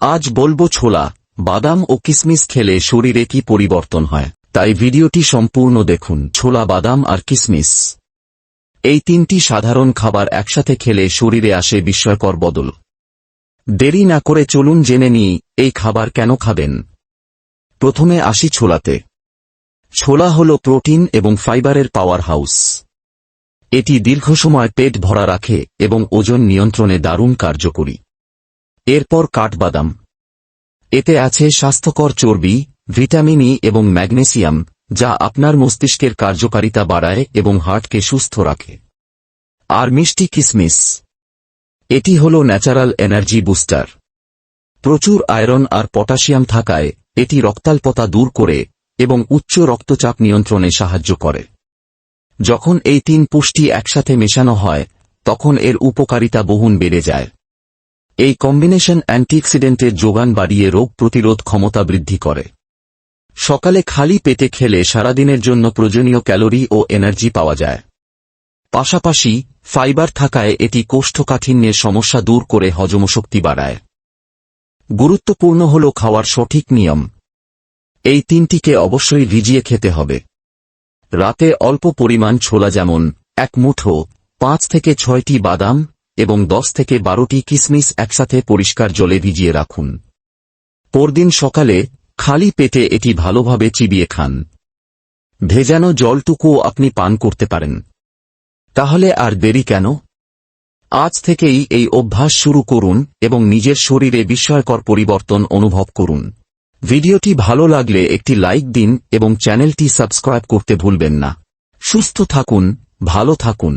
আজ বলব ছোলা, বাদাম ও কিসমিস খেলে শরীরে কি পরিবর্তন হয়, তাই ভিডিওটি সম্পূর্ণ দেখুন, ছোলা, বাদাম আর কিসমিস। এই তিনটি সাধারণ খাবার একসাথে খেলে শরীরে আসে বিস্ময়কর বদল। দেরি না করে চলুন জেনে নিই, এই খাবার কেন খাবেন। প্রথমে আসি ছোলাতে। ছোলা হল প্রোটিন এবং ফাইবারের পাওয়ার হাউস এটি দীর্ঘ সময় পেট ভরা রাখে এবং ওজন নিয়ন্ত্রণে দারুণ কার্যকরী। এরপর কাঠবাদাম। এতে আছে স্বাস্থ্যকর চর্বি, ভিটামিন ই এবং ম্যাগনেসিয়াম, যা আপনার মস্তিষ্কের কার্যকারিতা বাড়ায় এবং হার্টকে সুস্থ রাখে। আর মিষ্টি কিসমিস। এটি হল ন্যাচারাল এনার্জি বুস্টার। প্রচুর আয়রন আর পটাশিয়াম থাকায় এটি রক্তাল্পতা দূর করে এবং উচ্চ রক্তচাপ নিয়ন্ত্রণে সাহায্য করে। যখন এই তিন পুষ্টি একসাথে মেশানো হয়, তখন এর উপকারিতা বহুন বেড়ে যায়। এই কম্বিনেশন অ্যান্টিঅক্সিডেন্টের যোগান বাড়িয়ে রোগ প্রতিরোধ ক্ষমতা বৃদ্ধি করে। সকালে খালি পেটে খেলে সারাদিনের জন্য প্রয়োজনীয় ক্যালোরি ও এনার্জি পাওয়া যায়। পাশাপাশি, ফাইবার থাকায় এটি কোষ্ঠকাঠিন্যের সমস্যা দূর করে হজমশক্তি বাড়ায়। গুরুত্বপূর্ণ হল খাওয়ার সঠিক নিয়ম। এই তিনটিকে অবশ্যই ভিজিয়ে খেতে হবে। রাতে অল্প পরিমাণ ছোলা যেমন, এক মুঠো, পাঁচ থেকে ছয়টি বাদাম এবং দশ থেকে বারোটি কিসমিস একসাথে পরিষ্কার জলে ভিজিয়ে রাখুন। পরদিন সকালে খালি পেটে এটি ভালোভাবে চিবিয়ে খান। ভেজানো জলটুকুও আপনি পান করতে পারেন। তাহলে আর দেরি কেন? আজ থেকেই এই অভ্যাস শুরু করুন এবং নিজের শরীরে বিস্ময়কর পরিবর্তন অনুভব করুন। ভিডিওটি ভালো লাগলে একটি লাইক দিন এবং চ্যানেলটি সাবস্ক্রাইব করতে ভুলবেন না। সুস্থ থাকুন, ভালো থাকুন।